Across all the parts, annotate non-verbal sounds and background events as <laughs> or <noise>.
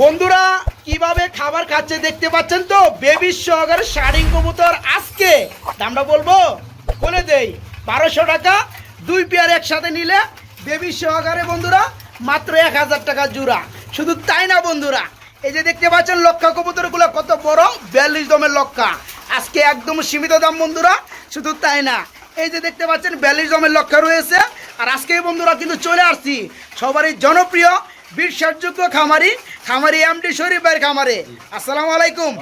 বন্ধুরা, কীভাবে খাবার খাচ্ছে দেখতে পাচ্ছেন তো? বেবি সহকারে শাড়িং কবুতর আজকে দামটা বলব, বলে দেই। বারোশো টাকা, দুই পেয়ার একসাথে নিলে বেবি সহকারে বন্ধুরা মাত্র এক হাজার টাকা জুড়া। শুধু তাই না বন্ধুরা, এই যে দেখতে পাচ্ছেন লক্ষা কবুতরগুলো কত বড়, বিয়াল্লিশ দমের লক্ষা আজকে একদম সীমিত দাম বন্ধুরা, শুধু তাই না। এই যে দেখতে পাচ্ছেন বিয়াল্লিশ দমের লক্ষা রয়েছে। আর আজকে বন্ধুরা কিন্তু চলে আসছি, সবারই জনপ্রিয় বিশ্বাসযোগ্য খামারি খামারি এমডি শরীফ ভাইয়ের খামারে। আসসালামু আলাইকুম।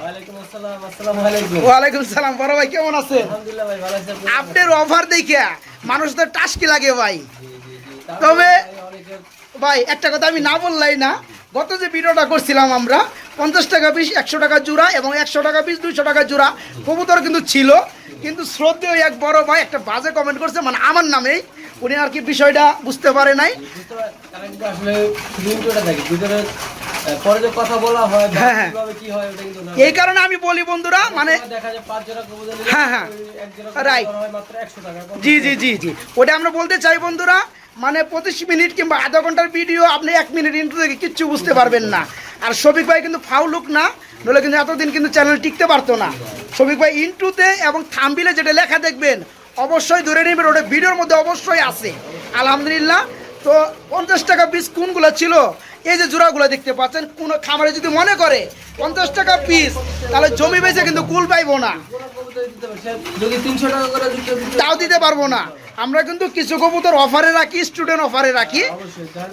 ওয়ালাইকুম সালাম। বড় ভাই কেমন আছেন? আছেন? আপনার অফার দেখে মানুষ তো টাস্কি লাগে ভাই। তবে- ভাই ভাই একটা কথা আমি না বললাই না। গত যে ভিডিওটা করছিলাম আমরা পঞ্চাশ টাকা পিস একশো টাকা জোড়া এবং একশো টাকা পিস দুইশো টাকা জোড়া। কবুতর কিন্তু ছিল। কিন্তু শ্রদ্ধেয় এক বড় ভাই একটা বাজে কমেন্ট করছে মানে আমার নামেই উনি আর কি বিষয়টা বুঝতে পারে নাই। এই কারণে আমি বলি বন্ধুরা মানে নিলে হ্যাঁ, হ্যাঁ। ওই এক জোড়া কবুতর Right. মাত্র 100 টাকা। কম জি জি জি জি ওটা আমরা বলতে চাই বন্ধুরা মানে পঁচিশ মিনিট কিংবা আধা ঘণ্টার ভিডিও আপনি এক মিনিট ইন্টু থেকে কিচ্ছু বুঝতে পারবেন না আর শফিক ভাই কিন্তু ফাউলুক না নইলে কিন্তু এতদিন কিন্তু চ্যানেল টিকতে পারতো না শফিক ভাই ইন্টুতে এবং থাম্বিলে যেটা লেখা দেখবেন অবশ্যই ধরে নেবেন ওটা ভিডিওর মধ্যে অবশ্যই আছে। আলহামদুলিল্লাহ। তো পঞ্চাশ টাকা পিস কোনগুলো ছিল? এই যে জোড়াগুলো দেখতে পাচ্ছেন কোন খামারে যদি মনে করে পঞ্চাশ টাকা পিস তাহলে জমি বেচে কিন্তু কুল পাইবো না। কোনো কবুতর দিতে পারে, সে যদি 300 টাকা করে দিতে দিতে- তাও দিতে পারব না। আমরা কিন্তু কিছু কবুতর অফারে রাখি স্টুডেন্ট অফারে রাখি।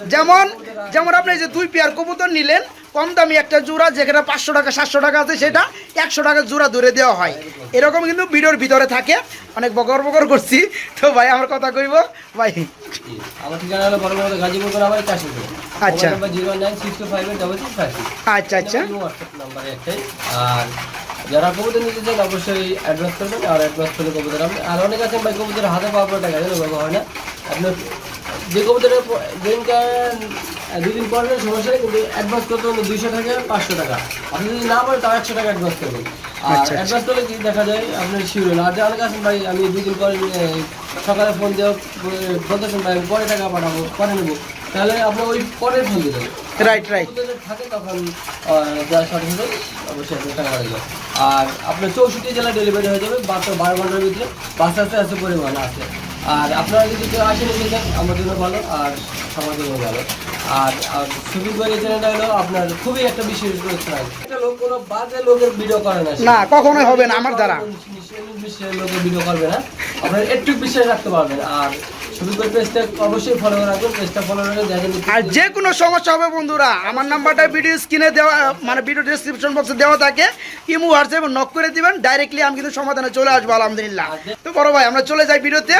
যেমন যেমন আপনি যে দুই পেয়ার কবুতর নিলেন কম দামি একটা জোড়া যেখানে পাঁচশো টাকা সাতশো টাকা আছে সেটা একশো টাকা জোড়া ধরে দেওয়া হয়। এরকম কিন্তু ভিডিওর ভিতরে থাকে। অনেক বকর বকর করছি। তো ভাই আমার কথা কইব? ভাই। আচ্ছা। আচ্ছা আচ্ছা। আর যারা কবুতর নিতে চান অবশ্যই অ্যাডভান্স করবেন আর অ্যাডভান্স করলে কবুতর আপনি আর অনেক আছেন ভাই কবুতর হাতে পাওয়ার পর টাকা ব্যবহার হয় না। আপনার যে কবুতরের প- দিনকার দুদিন পর সমস্যা নেই কিন্তু অ্যাডভান্স করতে হবে দুইশো টাকা পাঁচশো টাকা। আপনি যদি না পারেন তাও একশো টাকা অ্যাডভান্স করবেন। আর আচ্ছা, আচ্ছা। অ্যাডভান্স করলে কি দেখা যায় আপনার শিওর আর যে অনেক আছেন ভাই আমি দুদিন পরে সকালে ফোন দেওয়া বলতেছেন ভাই আমি পরে টাকা পাঠাবো পরে নেব তাহলে আপনার ওই পরে ফোন দিতে রাইট রাইট থাকে তখন যা সঠিক অবশ্যই আপনি টাকা লাগবে আর আপনার চৌষট্টি জেলা ডেলিভারি হয়ে যাবে বারো ঘণ্টার ভিতরে। বাস আসতে আসতে পরিমাণ আছে। আর আপনারা যদি কেউ আসে নিয়ে যান আমার জন্য ভালো আর সবার জন্য ভালো। আর আর ভাই চ্যানেলটা হলো আপনার খুবই একটা বিশেষ চ্যানেল। একটা লোক কোনো বাজে লোকের ভিডিও করে না না, কখনোই হবে না আমার দ্বারা। বিশেষ লোকের ভিডিও করবে না। আপনার একটু বিশ্বাস রাখতে পারবেন। আর আর যে কোনো সমস্যা হবে বন্ধুরা আমার নাম্বারটা ভিডিও স্ক্রিনে দেওয়া মানে ভিডিও ডিসক্রিপশন বক্সে দেওয়া থাকে। ইমো হোয়াটসঅ্যাপে নক করে দিবেন ডাইরেক্টলি আমি কিন্তু সমাধানে চলে আসব আলহামদুলিল্লাহ। তো বড় ভাই আমরা চলে যাই ভিডিওতে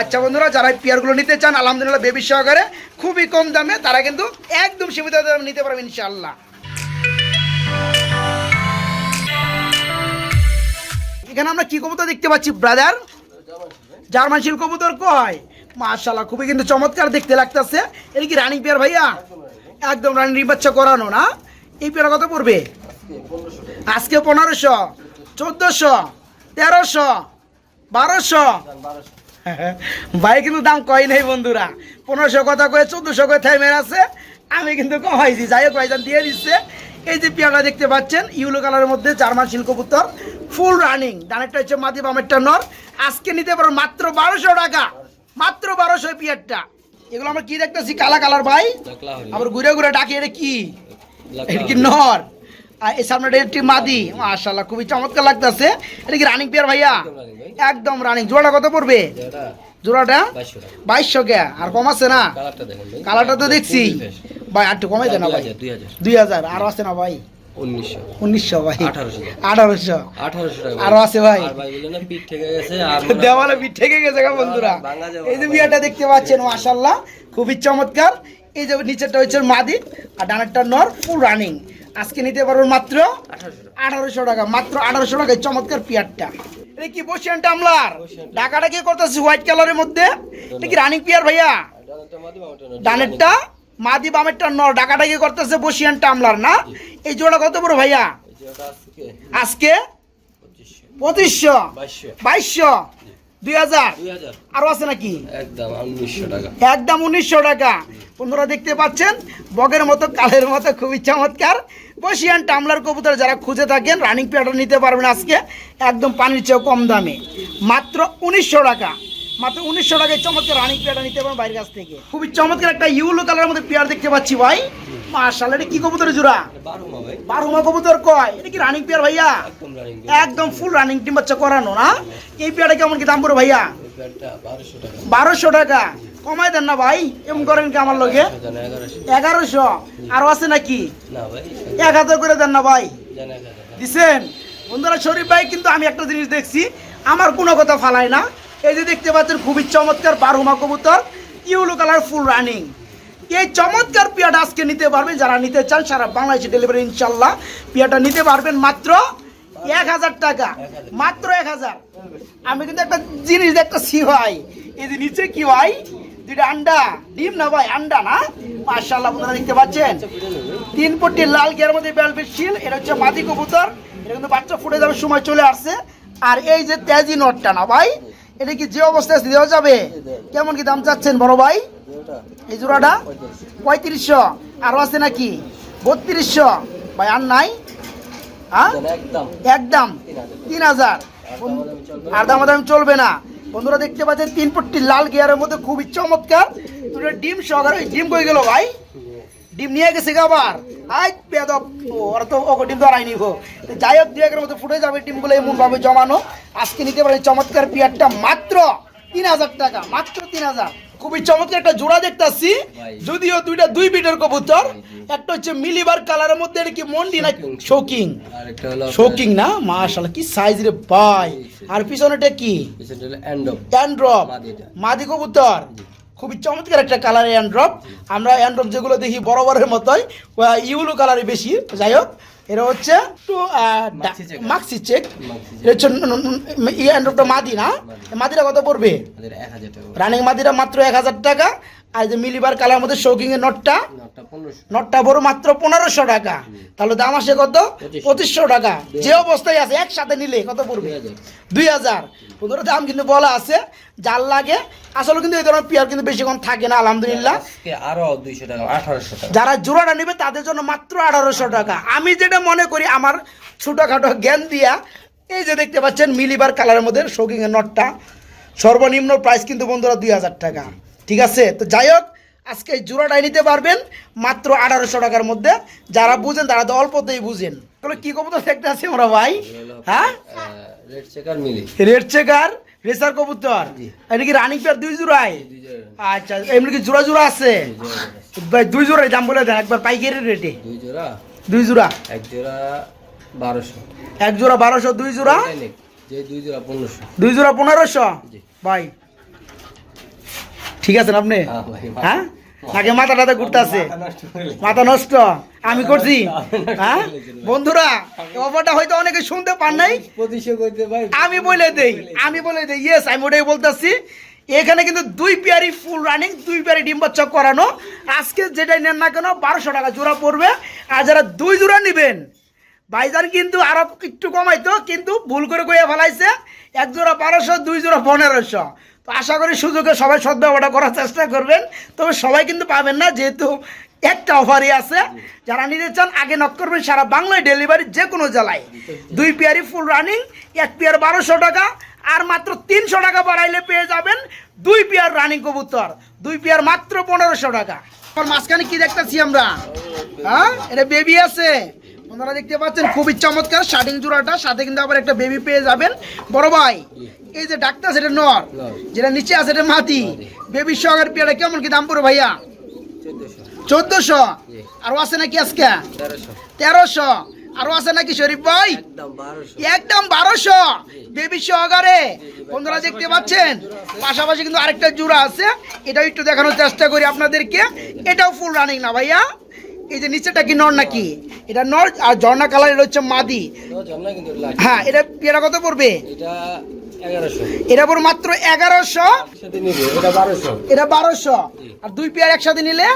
আচ্ছা বন্ধুরা যারা পেয়ারগুলো নিতে চান আলহামদুলিল্লাহ বেবি সহকারে খুবই কম দামে তারা কিন্তু একদম সীমিত দামে নিতে পারবেন ইনশাআল্লাহ। এখানে আমরা কি কবুতর দেখতে পাচ্ছি ব্রাদার জার্মান শিল কবুতর কয়? মাশাল্লাহ খুবই কিন্তু চমৎকার দেখতে লাগতেছে। এটা কি রানিং পেয়ার ভাইয়া? একদম রানিং বাচ্চা করানো, না? এই পেয়ার কত পড়বে? আজকে পনেরোশো, চোদ্দোশো, তেরোশো, বারোশো। ভাই, কিন্তু দাম কয় নাই বন্ধুরা। পনেরোশো কথা কয়ে চোদ্দোশো কয়ে থাইমের আছে। আমি কিন্তু কমাইছি। যাই হোক, ভাইজান দিয়ে দিচ্ছে। এই যে পেয়ারা দেখতে পাচ্ছেন ইউলো কালারের মধ্যে জার্মান শিল্ক কবুতর ফুল রানিং ডানেরটা হচ্ছে মাদি বামেরটা নর। আজকে নিতে পারো মাত্র বারোশো টাকা। মাত্র বারোশো পিয়ারটা। এগুলো আমরা কি দেখতেছি? কালা কালার ভাই। আবার ঘুরে ঘুরে ডাকি এটা কি? এটা কি নর? আর এই সামনেটা একটি মাদি। মাশাল্লাহ খুবই চমৎকার লাগতেছে। এটা কি রানিং পেয়ার ভাইয়া? একদম রানিং জোড়াটা কত পড়বে? জোড়াটা বাইশশো কে? আর কম আছে না? কালারটা তো দেখছি। ভাই আর একটু কমাই দেন ভাই। দুই হাজার দুই আরও আছে না ভাই? উনিশশো। ভাই। আঠারোশো। টাকা আরও আছে ভাই। <laughs> দেওয়ালে পিঠ থেকে গেছে বন্ধুরা। এই যে বিয়াটা দেখতে পাচ্ছেন খুবই চমৎকার। এই যে নিচেরটা হচ্ছে মাদি আর ডানেরটা নর ফুল রানিং আজকে নিতে পারবেন মাত্র আঠারোশো টাকা। আঠারোশো টাকা মাত্র আঠারোশো টাকায় চমৎকার পিয়ারটা। এটা কি বসিয়ান টামলার? ঢাকাটা কি করতেছি? হোয়াইট কালারের মধ্যে? এটা কি রানিং পিয়ার ভাইয়া? ডানেরটা মাদি বামেরটা নর। ডানেরটা মাদি বামেরটা নর ঢাকাটা কি করতেছে বসিয়ান টামলার না? এই জোড়া কত বড় ভাইয়া? আজকে? পঁচিশশো। বাইশশো। দুই হাজার? দুই আরও আছে নাকি? একদম উনিশশো টাকা। একদম উনিশশো টাকা। বন্ধুরা দেখতে পাচ্ছেন বগের মতো কালের মতো খুবই চমৎকার। বসিয়ান টামলার কবুতর যারা খুঁজে থাকেন রানিং প্যাটার্ন নিতে পারবেন আজকে। একদম পানির চেয়েও কম দামে। মাত্র উনিশশো টাকা। মাত্র উনিশশো টাকায় চমৎকার রানিং পেয়ারটা নিতে পারবেন বাইরের কাছ থেকে। খুবই চমৎকার একটা ইউলো কালারের মধ্যে পেয়ার দেখতে পাচ্ছি ভাই। মার্শাল এটা কি কবুতরের জোড়া? বারো মা ভাই। বারোমা কবুতর কয়? এটা কি রানিং পেয়ার ভাইয়া? একদম ফুল রানিং টিম বাচ্চা করানো না? এই পেয়ারটা কেমন কি দাম পড়ে ভাইয়া? বারোশো টাকা। কমাই দেন না ভাই এমন করেন কি আমার লগে? জানা এগারোশো। আরও আছে নাকি? এক হাজার করে দেন না ভাই। দিছেন? বন্ধুরা শরীফ ভাই কিন্তু আমি একটা জিনিস দেখছি আমার কোনো কথা ফালাই না। এই যে দেখতে পাচ্ছেন, খুবই চমৎকার বারহুমা কবুতর ইউলো কালার ফুল রানিং এই চমৎকার পিয়াটা আজকে নিতে পারবেন, যারা নিতে চান সারা বাংলাদেশে ডেলিভারি ইনশাল্লাহ পিয়াটা নিতে পারবেন মাত্র এক হাজার টাকা, মাত্র এক হাজার। আমি কিন্তু একটা জিনিস দেখতেছি ভাই, এই যে নিচে কি ভাই? দুইটা আন্ডা, ডিম না ভাই, আন্ডা না? মার্শাল্লাহ আপনারা দেখতে পাচ্ছেন। তিন পট্টি লাল গিয়ার মধ্যে বেলভেট শিল এটা হচ্ছে মাদি কবুতর। এটা কিন্তু বাচ্চা ফুটে যাওয়ার সময় চলে আসছে। আর এই যে তেজি নটটা না ভাই? এটা কি যে অবস্থায় আছে দেওয়া যাবে? কেমন কি দাম চাচ্ছেন বড় ভাই? এই জোড়াটা? পঁয়ত্রিশশো। আরও আছে নাকি? বত্রিশশো। ভাই আর নাই? হ্যাঁ? একদম। তিন হাজার। আর দাম দামাদামি চলবে না। বন্ধুরা দেখতে পাচ্ছেন তিন পট্টি লাল গিয়ারের মধ্যে খুবই চমৎকার। দুটো ডিম সহকারে ডিম কই গেল ভাই? ডিম নিয়ে গেছে আবার। আই বেদব। ওরা তো ওকে ডিম ধরাই নিব। যাই হোক দুই একের মধ্যে ফুটে যাবে ডিমগুলো এমন ভাবে জমানো। আজকে নিতে পারে চমৎকার পিয়ারটা মাত্র তিন হাজার টাকা মাত্র তিন হাজার। খুবই চমৎকার একটা জোড়া দেখতাছি। যদিও দুইটা দুই বিটের কবুতর একটা হচ্ছে মিলিবার কালারের মধ্যে এটা কি মন্ডি না শৌকিং? শোকিং না? মাশাআল্লাহ কি সাইজ রে ভাই। আর পিছনেটা কি অ্যান্ড্রপ মাদি কবুতর? খুবই চমৎকার একটা কালার অ্যান্ড্রপ আমরা অ্যান্ড্রপ যেগুলো দেখি বরাবরের মতোই ইউলো কালারে বেশি। যাই হোক এটা হচ্ছে একটু মাক্সি চেক এটা হচ্ছে অ্যান্ড্রপটা মাদি না? মাদিটা কত পড়বে? রানিং মাদিরা মাত্র এক হাজার টাকা। আর যে মিলিবার কালার মধ্যে শৌকিং এর নটটা নটটা বড় মাত্র পনেরোশো টাকা। তাহলে দাম আসে কত? পঁচিশশো। টাকা। যে অবস্থায় আছে একসাথে নিলে কত পড়বে? দুই হাজার। ওদের দাম কিন্তু বলা আছে যার লাগে। আসলে কিন্তু এই ধরনের পেয়ার কিন্তু বেশিক্ষণ থাকে না আলহামদুলিল্লাহ। আরও দুইশো টাকা আঠারোশো টাকা। যারা জোড়াটা নেবে তাদের জন্য মাত্র আঠারোশো টাকা। আমি যেটা মনে করি আমার ছোটোখাটো জ্ঞান দিয়া এই যে দেখতে পাচ্ছেন মিলিবার কালারের মধ্যে শৌকিংয়ের নটটা। সর্বনিম্ন প্রাইস কিন্তু বন্ধুরা দুই হাজার টাকা। ঠিক আছে? তো যাই হোক আজকে এই জোড়াটাই নিতে পারবেন মাত্র আঠারোশো টাকার মধ্যে। যারা বুঝেন তারা তো অল্পতেই বুঝেন। তাহলে কি কবুতর দেখতে আছে আমরা ভাই? হ্যাঁ? রেড চেকার মিলি। রেড চেকার রেসার কবুতর। এটা কি রানিং পেয়ার দুই জোড়ায়? আচ্ছা এমনি কি জোড়া জোড়া আছে? ভাই দুই জোড়াই দাম বলে দেন একবার পাইকারি রেটে দুই জোড়া? দুই জোড়া? এক জোড়া বারোশো। এক জোড়া বারোশো দুই জোড়া? দুই জোড়া পনেরোশো। দুই জোড়া পনেরোশো? ভাই ঠিক আছেন আপনি? হ্যাঁ? ভাই, মাথা- টাথা ঘুরতে আছে মাথা নষ্ট? আমি করছি। হ্যাঁ বন্ধুরা অফারটা হয়তো অনেকে শুনতে পান নাই। আমি বলে দেই আমি বলে দেই ইয়েস আমি ওটাই বলতেছি। এখানে কিন্তু দুই পেয়ারি ফুল রানিং দুই পেয়ারি ডিম বাচ্চা করানো। আজকে যেটাই নেন না কেন বারোশো টাকা জোড়া পড়বে। আর যারা দুই জোড়া নেবেন ভাইজান কিন্তু আরও একটু কমাইতো কিন্তু ভুল করে কইয়া ফেলাইছে। এক জোড়া বারোশো দুই জোড়া পনেরোশো। তো আশা করি সুযোগে সবাই সদ্ব্যবহারটা করার চেষ্টা করবেন। তবে সবাই কিন্তু পাবেন না, যেহেতু একটা অফারই আছে। যারা নিতে চান, আগে নক করবেন, সারা বাংলায় ডেলিভারি যে কোনো জেলায়। দুই পেয়ারি ফুল রানিং এক পেয়ার বারোশো টাকা, আর মাত্র তিনশো টাকা বাড়াইলে পেয়ে যাবেন দুই পেয়ার রানিং কবুতর। দুই পেয়ার মাত্র পনেরোশো টাকা। মাঝখানে কি দেখতেছি আমরা? হ্যাঁ? এটা বেবি আছে। আপনারা দেখতে পাচ্ছেন খুবই চমৎকার শার্টিং জোড়াটা সাথে কিন্তু আবার একটা বেবি পেয়ে যাবেন। বড় ভাই, এই যে ডাক্তার সেটা নর। যেটা নিচে আছে, এটা মাটি। বেবির সহকারে পেয়ারা কেমন কি দাম পড়ে ভাইয়া? চোদ্দশো। আরও আছে নাকি আজকে? তেরোশো। আরও আছে নাকি শরীফ ভাই? একদম বারোশো। বেবি সহকারে বন্ধুরা দেখতে পাচ্ছেন? পাশাপাশি কিন্তু আরেকটা জোড়া আছে। এটাও একটু দেখানোর চেষ্টা করি আপনাদেরকে। এটাও ফুল রানিং না ভাইয়া। এই যে নিচেটা কি নর নাকি? এটা নর আর ঝর্ণা কালার এটা হচ্ছে মাদি। হ্যাঁ এটা পেয়ারা কত পড়বে? এটা এগারোশো। মাত্র এগারোশো। এটা বারোশো। আর দুই পেয়ার একসাথে নিলে?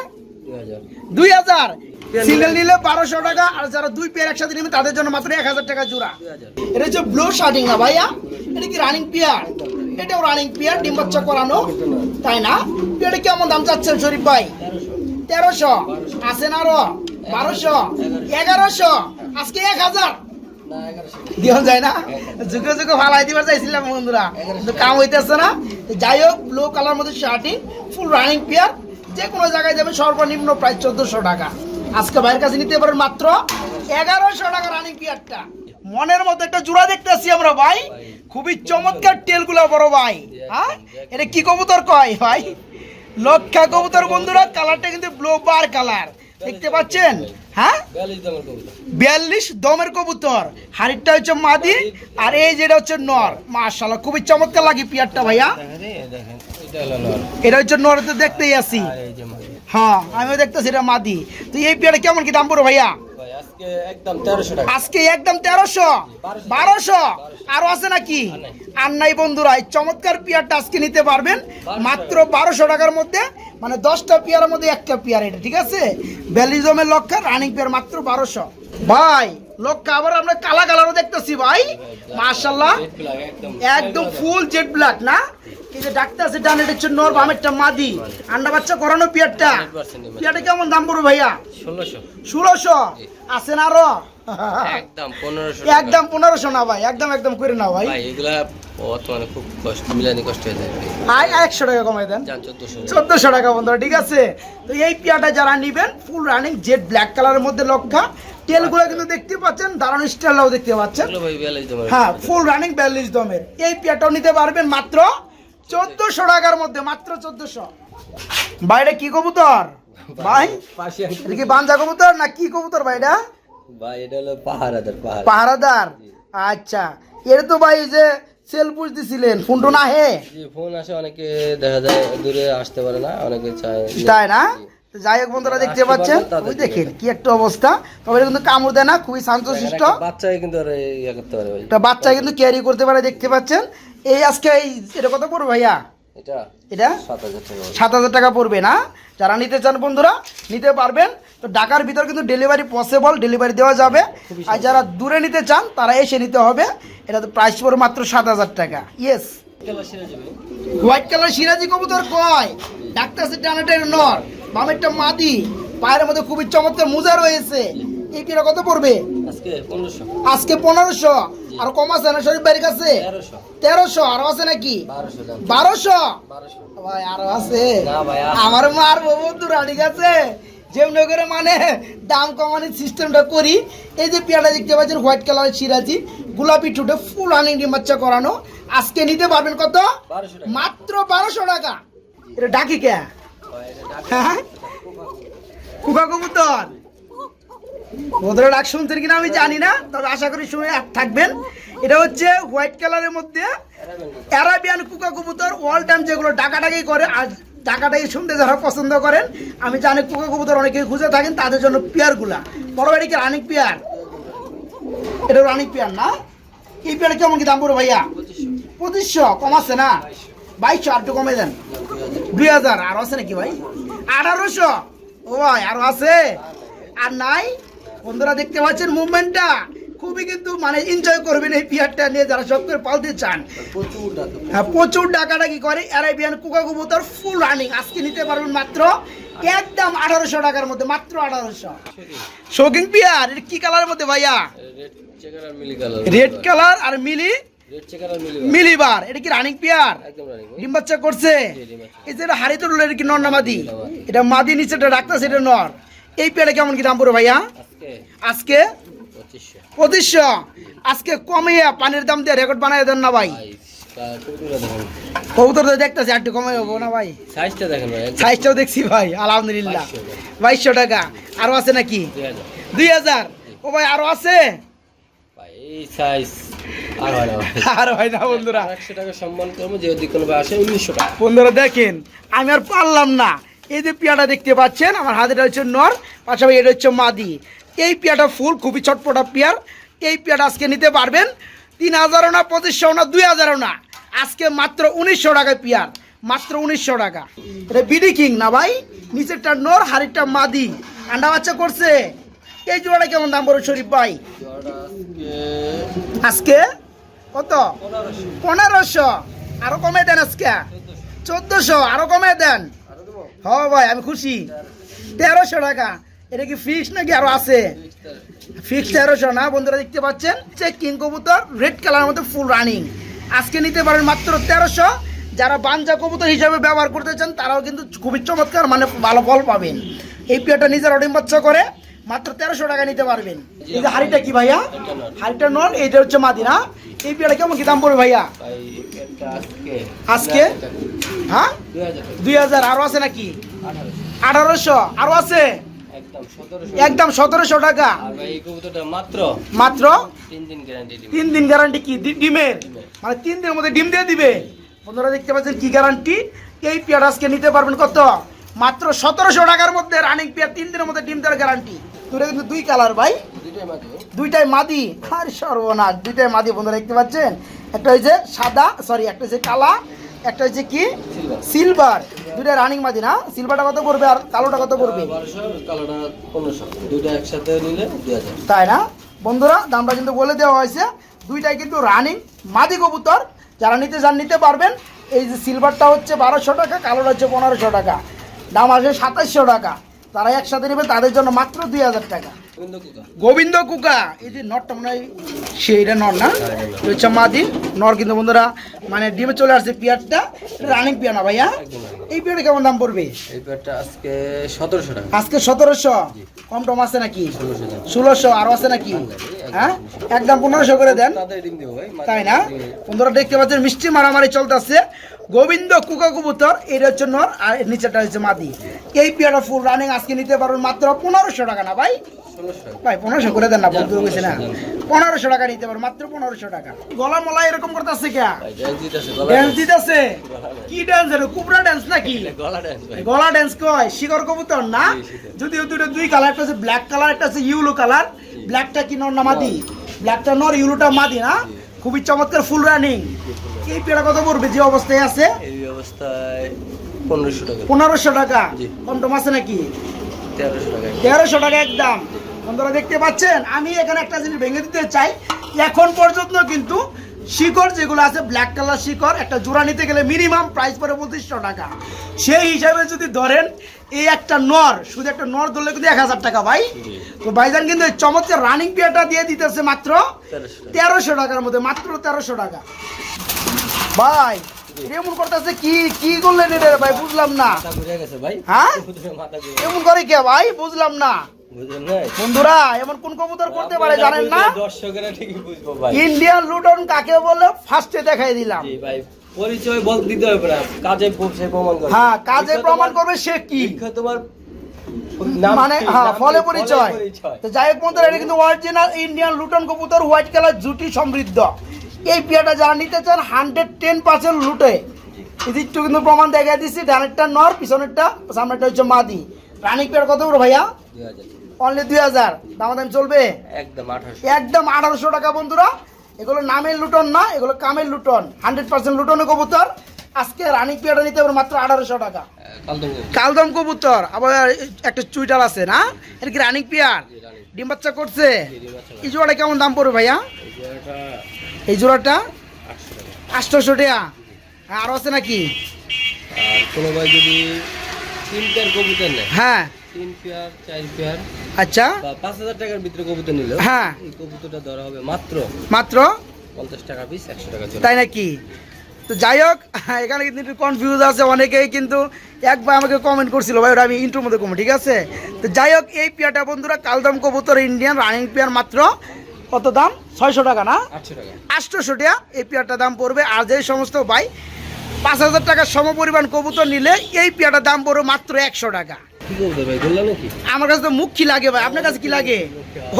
দুই হাজার। সিঙ্গেল নিলে বারোশো টাকা আর যারা দুই পেয়ার একসাথে নেবে তাদের জন্য মাত্র এক হাজার টাকা জোড়া। এটা হচ্ছে ব্লু শার্টিং না ভাইয়া? এটা কি রানিং পেয়ার এটাও রানিং পেয়ার ডিম বাচ্চা করানো। তাই না? এটা কেমন দাম চাচ্ছেন শরীফ ভাই? তেরোশো আছেন আরও? বারোশো, এগারোশো, আজকে এক হাজার। যায় না? যুগে যুগে চাইছিলাম কাম হইতেছে না। যাই হোক ব্লু কালার মধ্যে শার্টিং ফুল রানিং যে কোনো জায়গায় যাবে সর্বনিম্ন প্রায় চোদ্দশো টাকা। আজকে ভাইয়ের কাছে নিতে পারেন মাত্র এগারোশো টাকা রানিং পেয়ারটা মনের মতো একটা জোড়া দেখতেছি আমরা ভাই। খুবই চমৎকার টেলগুলো বড় ভাই। হ্যাঁ? এটা কি কবুতর কয় ভাই? লক্ষা কবুতর বন্ধুরা কালারটা কিন্তু ব্লু বার কালার দেখতে পাচ্ছেন? হ্যাঁ? বিয়াল্লিশ দামের কবুতর। হাড়িটা হচ্ছে মাদি আর এই যেটা হচ্ছে নর। মাশাল্লাহ খুবই চমৎকার লাগে পিয়ারটা ভাইয়া। এটা হচ্ছে নর তো দেখতেই আসি। আর এই যে মাদি। হ্যাঁ আমিও দেখতেছি এটা মাদি। তো এই পিয়ারটা কেমন কি দাম পড়ো ভাইয়া? আজকে একদম তেরোশো বারোশো। আরও আছে নাকি? আর নাই। বন্ধুরা এই চমৎকার পিয়ারটা আজকে নিতে পারবেন। মাত্র বারোশো টাকার মধ্যে মানে দশটা পিয়ারের মধ্যে একটা পিয়ার এটা ঠিক আছে? ব্যালিজমের লক্ষ্য রানিং পিয়ার মাত্র বারোশো। ভাই লক্ষা আবার আমরা কালা কালারও দেখতেছি ভাই। মার্শাল্লাহ রেড একদম। ফুল জেড ব্ল্যাক না? যে ডাক্তার আছে ডান এটা হচ্ছে নর বামেরটা মাদি। আন্ডা বাচ্চা করানো পিয়ারটা। 100% পিয়ারটা কেমন দাম পড়বে ভাইয়া? ষোলোশো। ষোলোশো? আছেন আরও? একদম পনেরোশো না ভাই একদম একদম করে নাও ভাই। ভাই এগুলা বর্তমানে খুব কষ্ট মিলানি কষ্ট হয়ে যায় আয় একশো টাকা কমাই দেন। চোদ্দশো। চোদ্দশো টাকা বন্ধুরা ঠিক আছে? তো এই পিয়াটা যারা নিবেন ফুল রানিং জেড ব্ল্যাক কালারের মধ্যে লক্ষা তেলগুলো কিন্তু দেখতে পাচ্ছেন দারুণ স্টাইলটাও দেখতে পাচ্ছেন। হ্যাঁ ফুল রানিং বিয়াল্লিশ দমের। এই পিয়াটাও নিতে পারবেন মাত্র চোদ্দশো টাকার মধ্যে মাত্র চোদ্দশো। বাইরে কি কবুতর? ভাই কি বাঞ্জা কবুতর না কি কবুতর ভাই এটা? ভাই এটা হলো পাহাড়াদার পাহারাদার? আচ্ছা এর তো ভাই যে সেল দিছিলেন ফোন আসে? অনেকে দেখা যায় দূরে আসতে পারে না অনেকে চায় তাই না? যাই হোক বন্ধুরা দেখতে পাচ্ছেন? ওই দেখেন কি একটা অবস্থা। তবে কিন্তু কামড় দেয় না খুবই শান্তশিষ্ট। বাচ্চাকে কিন্তু আর ইয়ে করতে পারে ভাই একটা বাচ্চা কিন্তু ক্যারি করতে পারে দেখতে পাচ্ছেন? এই আজকে এই এটা কত পড়বে ভাইয়া? এটা এটা? সাত হাজার টাকা পড়বে। না? যারা নিতে চান বন্ধুরা নিতে পারবেন। তো ঢাকার ভিতর কিন্তু ডেলিভারি পসিবল ডেলিভারি দেওয়া যাবে। আর যারা দূরে নিতে চান তারা এসে নিতে হবে। এটা তো প্রাইস পড়বে মাত্র সাত হাজার টাকা। ইয়েস হোয়াইট কালার সিরাজি কবুতর কয়? ডাক্তার সে টানাটের নর। বামেরটা মাদি পায়ের মধ্যে খুবই চমৎকার মোজা রয়েছে। কিরা কত পড়বে? আজকে পনেরোশো। আর কম আছে না? শরীফ বাড়ির কাছে? তেরোশো। আরও আছে নাকি? বারোশো ভাই আরও আছে। আমার মার বন্ধুরা ঠিক আছে? যেমনি করে মানে দাম কমানোর সিস্টেমটা করি। এই যে পেয়ারা দেখতে পাচ্ছেন হোয়াইট কালারের সিরাজি গোলাপি ঠুটে ফুল আনি বাচ্চা করানো। আজকে নিতে পারবেন কত? মাত্র বারোশো টাকা। এটা ডাকি কে? এটা কুকা কবুতর? ওদের ডাক শুনছেন কিনা আমি জানি না, তবে আশা করি শুনে থাকবেন। এটা হচ্ছে হোয়াইট কালারের মধ্যে। অ্যারাবিয়ান কুকা কবুতর অল টাইম যেগুলো ডাকাডাকি করে আর ডাকাডাকি শুনতে যারা পছন্দ করেন, আমি জানি কুকা কবুতর অনেকেই খুঁজে থাকেন, তাদের জন্য পেয়ারগুলা বড় এটা কি রানিক পেয়ার এটা রানিক পেয়ার না? এই পেয়ার কেমন কি দাম পড়ো ভাইয়া? পঁচিশশো, কম আছে না? বাইশশো আর একটু কমে দেন। দুই হাজার। আর আছে নাকি ভাই? আঠারোশো। ও ভাই আরও আছে। আর নাই বন্ধুরা দেখতে পাচ্ছেন মুভমেন্টটা খুবই কিন্তু মানে এনজয় করবেন এই পিয়ারটা নিয়ে যারা সব করে পালতে চান। হ্যাঁ প্রচুর টাকাটা কি করে অ্যারাবিয়ান কুকা কবুতর ফুল রানিং আজকে নিতে পারবেন মাত্র একদম আঠারোশো টাকার মধ্যে মাত্র আঠারোশো। শৌকিং পিয়ার এটা কি কালারের মধ্যে ভাইয়া? রেড চেকার আর মিলি কালার রেড কালার আর মিলি মিলিবার। এটা কি রানিং পিয়ার? ডিম বাচ্চা করছে। এই যে এটা হাড়ি তো কি নর না মাদি? এটা মাদি নিচেটা ডাক্তার সেটা নর। এই পেয়ারে কেমন কি দাম পড়ো ভাইয়া? আজকে আজকে পঁচিশশো। আজকে কমিয়ে পানির দাম দিয়ে রেকর্ড বানাই দেন না ভাই? কবুতর তো দেখতেছি একটু কমে হব না ভাই? সাইজটাও দেখছি ভাই আলহামদুলিল্লাহ। বাইশশো। বাইশশো টাকা। আরও আছে নাকি? দুই হাজার। দুই ও ভাই আরও আছে? ভাই সাইজ আর হয় না ভাই আর বন্ধুরা। একশো টাকা সম্মান করব যদি কোনো আসে উনিশশো টাকা। বন্ধুরা দেখেন আমি আর পারলাম না। এই যে পিয়াটা দেখতে পাচ্ছেন আমার হাতেটা হচ্ছে নর পাশাপাশি এটা হচ্ছে মাদি। এই পিয়াটা ফুল খুবই চটপটা পিয়ার। এই পিয়াটা আজকে নিতে পারবেন তিন হাজারও না পঁচিশশো না দুই হাজারও না। আজকে মাত্র উনিশশো টাকায় পিয়ার মাত্র উনিশশো টাকা। এটা বিডি কিং না ভাই? নিচেরটা নর হাড়িটা মাদি। আন্ডা বাচ্চা করছে। এই জোড়াটা কেমন দাম বড় শরীফ ভাই? আজকে কত? পনেরোশো। আরও কমে দেন আজকে। চোদ্দশো, আরও কমে দেন। হ ভাই, আমি খুশি। তেরোশো টাকা। এটা কি ফিক্স নাকি আরও আছে? ফিক্স তেরোশো না? বন্ধুরা দেখতে পাচ্ছেন? যে কিং কবুতর রেড কালার মধ্যে ফুল রানিং আজকে নিতে পারেন মাত্র তেরোশো। যারা বাঞ্জা কবুতর হিসাবে ব্যবহার করতে চান, তারাও কিন্তু খুবই চমৎকার মানে ভালো ফল পাবেন। এই পেয়ারটা নিজের অডিম করে। মাত্র তেরোশো টাকা নিতে পারবেন। এই যে হাড়িটা কি ভাইয়া? হাড়িটা নন এইটা হচ্ছে মাদি না এই পেয়ারটা কেমন কি দাম পড়বে ভাইয়া? আজকে? হ্যাঁ? দুই হাজার আরও আছে নাকি? আঠারোশো। আরও আছে? একদম সতেরোশো। টাকা। মাত্র মাত্র? তিন দিন গ্যারান্টি কি? ডিমের? মানে তিন দিনের মধ্যে ডিম দিয়ে দিবে। বন্ধুরা দেখতে পাচ্ছেন কি গ্যারান্টি এই পেয়ার আজকে নিতে পারবেন কত? মাত্র সতেরোশো টাকার মধ্যে রানিং পেয়ার তিন দিনের মধ্যে ডিম দেওয়ার গ্যারান্টি দুটো কিন্তু দুই কালার ভাই। দুইটাই মাদি। আর সর্বনাশ দুইটাই মাদি বন্ধুরা দেখতে পাচ্ছেন? একটা হয়েছে সাদা সরি একটা হচ্ছে কালা একটা হচ্ছে কি? সিলভার দুইটা রানিং মাদি না? সিলভারটা কত পড়বে আর কালোটা কত পড়বে? দুইটা একসাথে নিলে তাই না? বন্ধুরা দামটা কিন্তু বলে দেওয়া হয়েছে। দুইটাই কিন্তু রানিং মাদি কবুতর। যারা নিতে চান নিতে পারবেন। এই যে সিলভারটা হচ্ছে বারোশো টাকা কালোটা হচ্ছে পনেরোশো টাকা। দাম আসবে সাতাশশো টাকা। তারা একসাথে নেবে তাদের জন্য মাত্র দুই হাজার টাকা। গোবিন্দ কুকা। এই যে নরটা মনে হয় সেইটা নর না? হচ্ছে মাদি নর। কিন্তু বন্ধুরা মানে ডিমে চলে আসছে পিয়ারটা। রানিং পিয়া না ভাইয়া। এই পিয়ারটা কেমন দাম পড়বে? এই প্যাডটা আজকে সতেরোশো টাকা। আজকে সতেরোশো? কম টম আছে নাকি? ষোলোশো টাকা ষোলোশো আরও আছে নাকি? হ্যাঁ? একদম পনেরোশো করে দেন। তাই না? বন্ধুরা দেখতে পাচ্ছেন মিষ্টি মারামারি চলতেছে। গোবিন্দ কুকা কবুতর এটা হচ্ছে নর আর এর নিচেটা হচ্ছে মাদি। এই পেয়ারা ফুল রানিং আজকে নিতে পারবেন মাত্র পনেরোশো টাকা না ভাই? ভাই পনেরোশো করে দেন না বন্ধু গেছে না। পনেরোশো টাকা নিতে পারবেন মাত্র পনেরোশো টাকা। গলা মলা এরকম করতেছে কে? ভাই ড্যান্স দিতেছে কি ড্যান্স এটা কুবরা ড্যান্স নাকি? <laughs> গলা ড্যান্স ড্যান্স কয়? শিকর কবুতর না। যদিও দুটো দুই কালার একটা হচ্ছে ব্ল্যাক কালার একটা আছে ইউলো কালার ব্ল্যাকটা কি নর না মাদি? ব্ল্যাকটা নর ইউলোটা মাদি না? খুবই চমৎকার ফুল রানিং এই পেড়া কত পড়বে? যে অবস্থায় আছে? এই অবস্থায় পনেরোশো টাকা। পনেরোশো টাকা। জি। কম টম আছে নাকি? তেরোশো টাকা। তেরোশো টাকা একদম। বন্ধুরা দেখতে পাচ্ছেন? আমি এখানে একটা জিনিস ভেঙে দিতে চাই। এখন পর্যন্ত কিন্তু শিকড় যেগুলো আছে ব্ল্যাক কালার শিকড় একটা জোড়া নিতে গেলে মিনিমাম প্রাইস পড়ে পঁচিশশো টাকা। সেই হিসাবে যদি ধরেন এই একটা নর শুধু একটা নর ধরলে কিন্তু এক হাজার টাকা ভাই। তো ভাইজান কিন্তু এই চমৎকার রানিং পিয়াটা দিয়ে দিতেছে মাত্র তেরোশো টাকার মধ্যে মাত্র তেরোশো টাকা। ভাই এমন করতেছে কি কি করলেন এটা ভাই? বুঝলাম না। হ্যাঁ? এমন করে কে ভাই? বুঝলাম না। বন্ধুরা এমন কোন কবুতর করতে পারে জানেন না? দর্শকেরা ঠিকই বুঝব ভাই। ইন্ডিয়ান লুটন কাকে বলে? ফার্স্টে দেখাই দিলাম। জি ভাই পরিচয় বল দিতে হবে না। কাজে সে প্রমাণ করে হ্যাঁ কাজে প্রমাণ করবে সে কি? তোমার মানে হ্যাঁ ফলে পরিচয়। তো যাই হোক বন্ধুরা এটা কিন্তু অরিজিনাল ইন্ডিয়ান লুটন কবুতর হোয়াইট কালার জুটি সমৃদ্ধ। এই পেয়াটা যারা নিতে চান হান্ড্রেড টেন পার্সেন্ট লুটে। এদিকটু কিন্তু প্রমাণ দেখা দিচ্ছি ডানেরটা নর পিছনেরটা সামনেরটা হচ্ছে মাদি। রানিক পেয়ার কত বড় ভাইয়া। অনলি দুই হাজার। দামাদাম চলবে? একদম আঠারোশো। একদম আঠারোশো টাকা বন্ধুরা। এগুলো নামের লুটন না এগুলো কামের লুটন। হান্ড্রেড পার্সেন্ট লুটনের কবুতর। আজকে রানিং পেয়ারটা নিতে পারব মাত্র আঠারোশো টাকা। কালদম কবুতর। আবার একটা চুইটার আছে না? এটা কি রানিং পেয়ার? ডিম বাচ্চা করছে? এই জোড়াটা কেমন দাম পড়বে ভাইয়া? এই জোড়াটা আটশোশো টাকা। আরও আছে নাকি? কোনো ভাই যদি হ্যাঁ। আচ্ছা। পাঁচ হাজার টাকার ভিতরে কবুতর নিল হ্যাঁ। এই কবুতরটা ধরা হবে মাত্র মাত্র? পঞ্চাশ টাকা পিস একশো টাকা তাই নাকি? তো যাই হোক এখানে কিন্তু একটু কনফিউজ আছে অনেকেই কিন্তু একবার আমাকে কমেন্ট করছিল ভাই ওটা আমি ইন্টুর মধ্যে কমে ঠিক আছে? তো যাই হোক এই পেয়ারটা বন্ধুরা কালদাম কবুতর ইন্ডিয়ান রানিং পেয়ার মাত্র কত দাম? ছয়শো টাকা না? আটশো টাকা। আটশোশো টাকা এই পেয়ারটার দাম পড়বে আর যে সমস্ত ভাই পাঁচ হাজার টাকার সমপরিমাণ কবুতর নিলে এই পেয়ারটার দাম পড়বে মাত্র একশো টাকা। আমার কাছে তো মুখী লাগে ভাই। আপনার কাছে কি লাগে?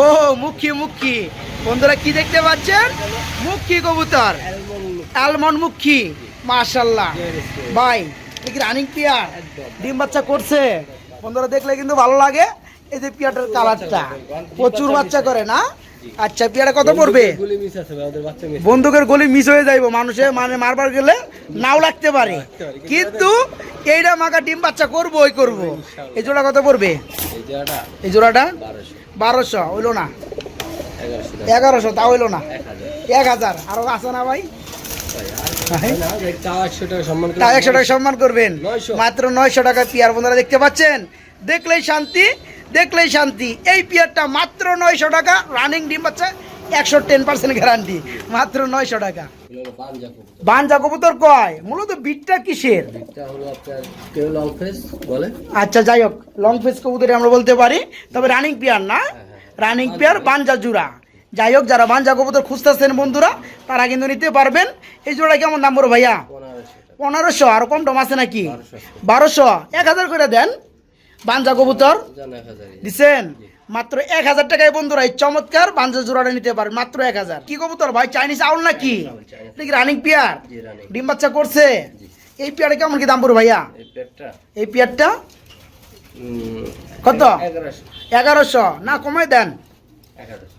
ও মুখী মুখী। বন্ধুরা কি দেখতে পাচ্ছেন? মুখী কবুতর। অ্যালমন্ড মুখী। মাশাল্লাহ ভাই কি রানিং পেয়ার ডিম বাচ্চা করছে। বন্ধুরা দেখলে কিন্তু ভালো লাগে। এই যে পেয়ারটার কালারটা প্রচুর বাচ্চা করে না? আচ্ছা পেয়ারা কত পড়বে? গুলি মিস আছে ভাই ওদের বাচ্চা মিস বন্দুকের গলি মিস হয়ে যাইব মানুষে মানে মারবার গেলে নাও লাগতে পারে। কিন্তু এইটা মাকা ডিম বাচ্চা করব ওই করব। এই জোড়া কত পড়বে? এই জোড়াটা বারোশো। হইল না? এগারোশো তা হইল না? এক হাজার। আরও আছে না ভাই? একশো টাকা সম্মান করবেন। মাত্র নয়শো টাকা পিয়ার বন্ধুরা দেখতে পাচ্ছেন? দেখলেই শান্তি। দেখলেই শান্তি। এই পিয়ারটা মাত্র নয়শো টাকা রানিং ডিম বাচ্চা একশো টেন পার্সেন্ট গ্যারান্টি মাত্র নয়শো টাকা। কবুতর বানজা কবুতর কয়? মূলত বিটটা কিসের? বলে। আচ্ছা যাই হোক লং ফেস কবুতরে আমরা বলতে পারি তবে রানিং পেয়ার না। রানিং পেয়ার বানজা জুড়া। যাই হোক যারা বানজা কবুতর খুঁজতেছেন বন্ধুরা তারা কিন্তু নিতে পারবেন। এই জোড়া কেমন দাম বড় ভাইয়া? পনেরোশো আর কম টম আছে নাকি? বারোশো এক হাজার করে দেন। বানজা কবুতর। দিচ্ছেন মাত্র এক হাজার টাকায় বন্ধুরা এই চমৎকার বানজা জোড়াটা নিতে পারেন মাত্র এক হাজার। কি কবুতর ভাই চাইনিজ আউল নাকি? এটা কি রানিং পিয়ার ডিম বাচ্চা করছে? এই পিয়ারে কেমন কি দাম পড়বে ভাইয়া? এই পিয়ারটা? কত? এগারোশো। না কমাই দেন।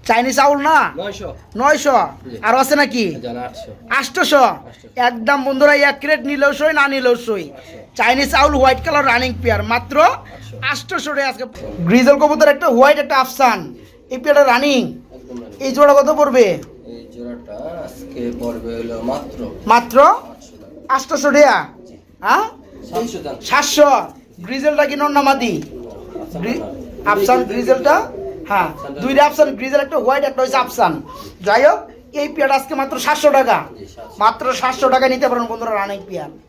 চাইনিজ আউল না? নয়শো। আর আছে নাকি? আটশোশো। একদম বন্ধুরা এক ক্রেট নিলেও সই না নিলেও সই। Chinese owl white colour running pair মাত্র টাকা আজকে। গ্রিজল কবুতর একটা হোয়াইট একটা আফসান। এই পেয়ারটা রানিং। এই জোড়া কত পড়বে? মাত্র আটশোশো টাকা। হ্যাঁ? সাতশো গ্রিজেলটা কি নন্নামাদি? আফসান গ্রিজেলটা? হ্যাঁ দুইটা আফসান গ্রিজেল একটা হোয়াইট একটা হচ্ছে অপশান যাই হোক এই পেয়ার আজকে মাত্র সাতশো টাকা। মাত্র সাতশো টাকা নিতে পারেন বন্ধুরা রানিং পেয়ার।